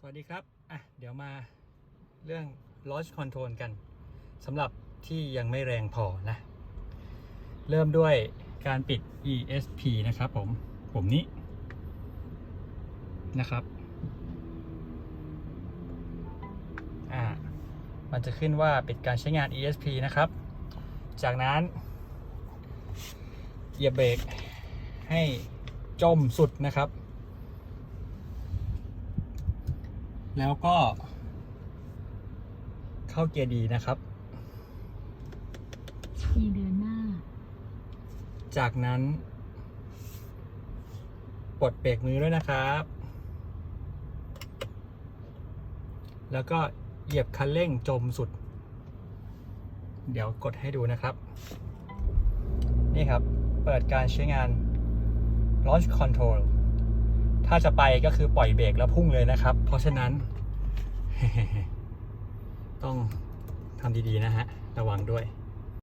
สวัสดีครับ อะ เดี๋ยวมาเรื่อง launch control กันสำหรับที่ยังไม่แรงพอนะ เริ่มด้วยการปิด ESP นะครับผมปุ่มนี้นะครับ อ่า มันจะขึ้นว่าปิดการใช้งาน ESP นะครับ จากนั้นเหยียบเบรกให้จมสุดนะครับ แล้วก็ เข้าเกียร์ดีนะครับ ทีเดินหน้า จากนั้น ปลดเบรกมือด้วยนะครับ แล้วก็เหยียบคันเร่งจมสุด เดี๋ยวกดให้ดูนะครับ นี่ครับ เปิดการใช้งาน launch control ถ้าจะไปก็คือปล่อยเบรกแล้วพุ่งเลยนะครับ เพราะฉะนั้น ต้องทำดีๆนะฮะ ระวังด้วย